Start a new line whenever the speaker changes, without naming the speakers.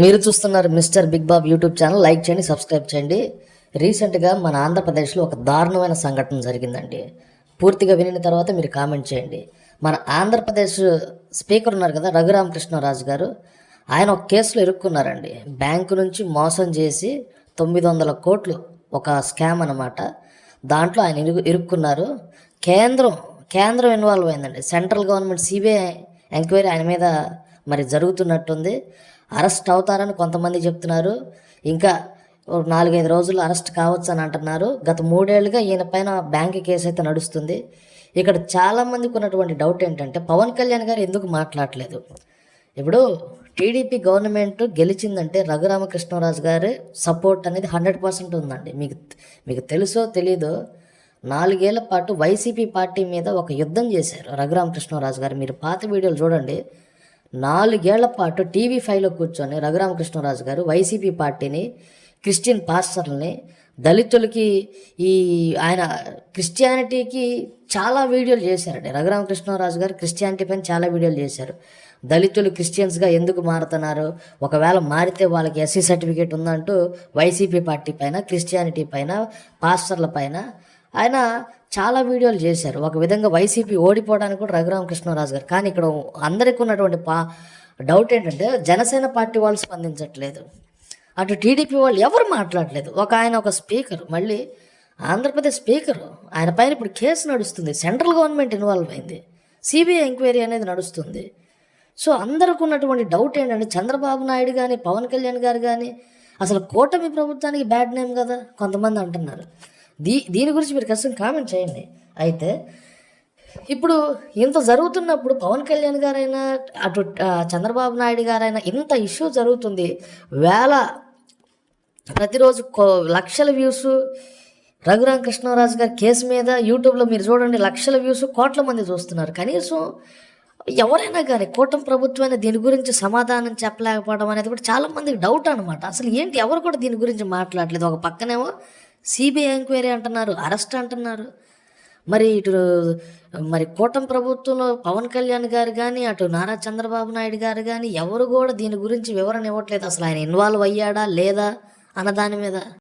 మీరు చూస్తున్నారు mister big Bob YouTube channel like చేయండి సబ్స్క్రైబ్ చేయండి. రీసెంట్గా మన ఆంధ్రప్రదేశ్లో ఒక దారుణమైన సంఘటన జరిగిందండి. పూర్తిగా వినిన తర్వాత మీరు కామెంట్ చేయండి. మన ఆంధ్రప్రదేశ్ స్పీకర్ ఉన్నారు కదా రఘురామకృష్ణరాజు గారు. ఆయన ఒక కేసులో ఇరుక్కున్నారండి. బ్యాంకు నుంచి మోసం చేసి తొమ్మిది వందల కోట్లు ఒక స్కామ్ అన్నమాట. దాంట్లో ఆయన ఇరు ఇరుక్కున్నారు. కేంద్రం కేంద్రం ఇన్వాల్వ్ అయిందండి. సెంట్రల్ గవర్నమెంట్ సిబిఐ ఎంక్వైరీ ఆయన మీద మరి జరుగుతున్నట్టుంది. అరెస్ట్ అవుతారని కొంతమంది చెప్తున్నారు. ఇంకా నాలుగైదు రోజులు అరెస్ట్ కావచ్చు అని అంటున్నారు. గత మూడేళ్ళుగా ఈయన పైన బ్యాంక్ కేసు అయితే నడుస్తుంది. ఇక్కడ చాలామందికి ఉన్నటువంటి డౌట్ ఏంటంటే పవన్ కళ్యాణ్ గారు ఎందుకు మాట్లాడలేదు? ఇప్పుడు టీడీపీ గవర్నమెంట్ గెలిచిందంటే రఘురామకృష్ణరాజు గారి సపోర్ట్ అనేది హండ్రెడ్ పర్సెంట్ ఉందండి. మీకు మీకు తెలుసో తెలీదో నాలుగేళ్ళ పాటు వైసీపీ పార్టీ మీద ఒక యుద్ధం చేశారు రఘురామకృష్ణరాజు గారు. మీరు పాత వీడియోలు చూడండి. నాలుగేళ్ళ పాటు టీవీ ఫైవ్లో కూర్చొని రఘురామకృష్ణరాజు గారు వైసీపీ పార్టీని క్రిస్టియన్ పాస్టర్లని దళితులకి ఈ ఆయన క్రిస్టియానిటీకి చాలా వీడియోలు చేశారండి. రఘురామకృష్ణరాజు గారు క్రిస్టియానిటీ పైన చాలా వీడియోలు చేశారు. దళితులు క్రిస్టియన్స్గా ఎందుకు మారుతున్నారు? ఒకవేళ మారితే వాళ్ళకి ఎస్సీ సర్టిఫికేట్ ఉందంటూ వైసీపీ పార్టీ పైన క్రిస్టియానిటీ పైన పాస్టర్ల పైన ఆయన చాలా వీడియోలు చేశారు. ఒక విధంగా వైసీపీ ఓడిపోవడానికి కూడా రఘురామకృష్ణరాజు గారు. కానీ ఇక్కడ అందరికీ ఉన్నటువంటి పా డౌట్ ఏంటంటే జనసేన పార్టీ వాళ్ళు స్పందించట్లేదు. అటు టీడీపీ వాళ్ళు ఎవరు మాట్లాడలేదు. ఒక ఆయన ఒక స్పీకర్ మళ్ళీ ఆంధ్రప్రదేశ్ స్పీకర్ ఆయన పైన ఇప్పుడు కేసు నడుస్తుంది. సెంట్రల్ గవర్నమెంట్ ఇన్వాల్వ్ అయింది. సిబిఐ ఎంక్వైరీ అనేది నడుస్తుంది. సో అందరికి ఉన్నటువంటి డౌట్ ఏంటంటే చంద్రబాబు నాయుడు కానీ పవన్ కళ్యాణ్ గారు కానీ అసలు కూటమి ప్రభుత్వానికి బ్యాడ్ నేమ్ కదా? కొంతమంది అంటున్నారు. దీ దీని గురించి మీరు ఖచ్చితంగా కామెంట్ చేయండి. అయితే ఇప్పుడు ఇంత జరుగుతున్నప్పుడు పవన్ కళ్యాణ్ గారైనా అటు చంద్రబాబు నాయుడు గారైనా ఇంత ఇష్యూ జరుగుతుంది. వేల ప్రతిరోజు కో- లక్షల వ్యూస్. రఘురామ కృష్ణరాజు గారి కేసు మీద యూట్యూబ్లో మీరు చూడండి లక్షల వ్యూస్ కోట్ల మంది చూస్తున్నారు. కనీసం ఎవరైనా కానీ కూటమి ప్రభుత్వాన్ని దీని గురించి సమాధానం చెప్పలేకపోవడం అనేది కూడా చాలామందికి డౌట్ అనమాట అసలు ఏంటి? ఎవరు కూడా దీని గురించి మాట్లాడలేదు. ఒక పక్కనేమో సిబిఐ ఎంక్వైరీ అంటున్నారు అరెస్ట్ అంటున్నారు. మరి ఇటు మరి కూటమి ప్రభుత్వంలో పవన్ కళ్యాణ్ గారు కానీ అటు నారా చంద్రబాబు నాయుడు గారు కానీ ఎవరు కూడా దీని గురించి వివరణ ఇవ్వట్లేదు. అసలు ఆయన ఇన్వాల్వ్ అయ్యాడా లేదా అన్న దాని మీద.